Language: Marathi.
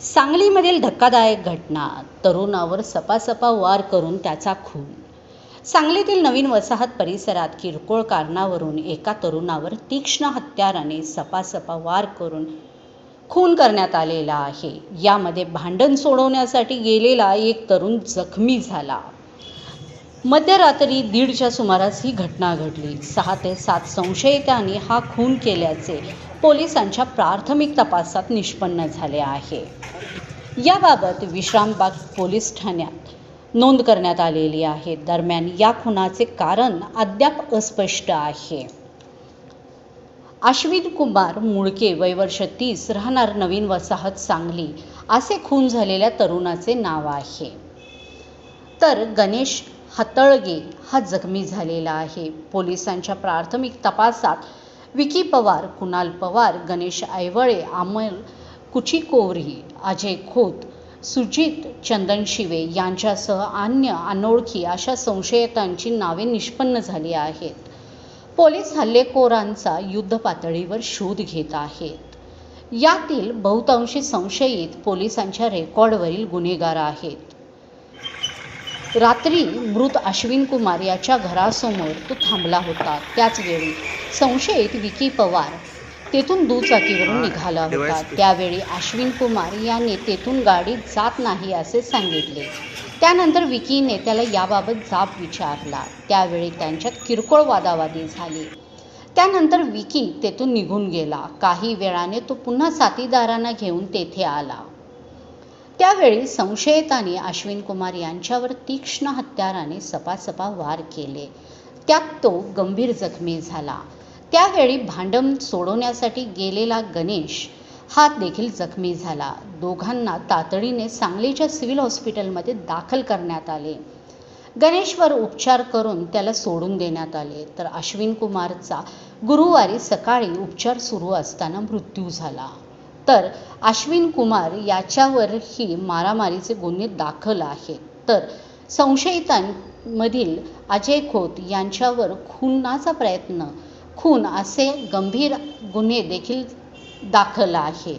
सांगलीमधील धक्कादायक घटना. तरुणावर सपासपा वार करून त्याचा खून. सांगलीतील नवीन वसाहत परिसरात किरकोळ कारणावरून एका तरुणावर तीक्ष्ण हत्याराने सपासपा वार करून खून करण्यात आलेला आहे. यामध्ये भांडण सोडवण्यासाठी गेलेला एक तरुण जखमी झाला. मध्यरात्री दीडच्या सुमारास ही घटना घडली. सहा ते सात संशयितांनी हा खून केल्याचे पोलिसांच्या प्राथमिक तपासात निष्पन्न झाले आहे. याबाबत विश्रामबाग पोलीस ठाण्यात नोंद करण्यात आलेली आहे. दरम्यान या खुनाचे कारण अद्याप अस्पष्ट आहे. अश्विन कुमार मुळके वय वर्ष तीस राहणार नवीन वसाहत सांगली असे खून झालेल्या तरुणाचे नाव आहे. तर गणेश हातळगे हा जखमी झालेला आहे. पोलिसांच्या प्राथमिक तपासात विकी पवार कुणाल पवार गणेश ऐवळे अमल कुचिकोवरी अजय खोत सुजित चंदन शिवे यांच्यासह अन्य अनोळखी अशा संशयितांची नावे निष्पन्न झाली आहेत. पोलीस हल्लेखोरांचा युद्ध पातळीवर शोध घेत आहेत. यातील बहुतांशी संशयित पोलिसांच्या रेकॉर्डवरील गुन्हेगार आहेत. रात्री मृत अश्विन कुमार याच्या घरासमोर तो थांबला होता. त्याच वेळी संशयित विकी पवार तेथून दुचाकीवरून निघाला होता. त्यावेळी अश्विन कुमार याने तेथून गाडीत जात नाही असे सांगितले. त्यानंतर विकीने त्याला याबाबत जाब विचारला. त्यावेळी त्यांच्यात किरकोळ वादावादी झाली. त्यानंतर विकी तेथून निघून गेला. काही वेळाने तो पुन्हा साथीदारांना घेऊन तेथे आला. त्यावेळी संशयितांनी अश्विन कुमार यांच्यावर तीक्ष्ण हत्याराने सपासपा वार केले. त्यात तो गंभीर जखमी झाला. त्यावेळी भांडम सोडवण्यासाठी गेलेला गणेश हा देखील जखमी झाला. दोघांना तातडीने सांगलीच्या सिव्हिल हॉस्पिटलमध्ये दाखल करण्यात आले. गणेशवर उपचार करून त्याला सोडून देण्यात आले. तर अश्विन कुमारचा गुरुवारी सकाळी उपचार सुरू असताना मृत्यू झाला. तर अश्विन कुमार याच्यावरही मारामारीचे गुन्हे दाखल आहेत तर संशयितांमधील अजय खोत यांच्यावर खुनाचा प्रयत्न खून असे गंभीर गुन्हे देखील दाखल आहेत.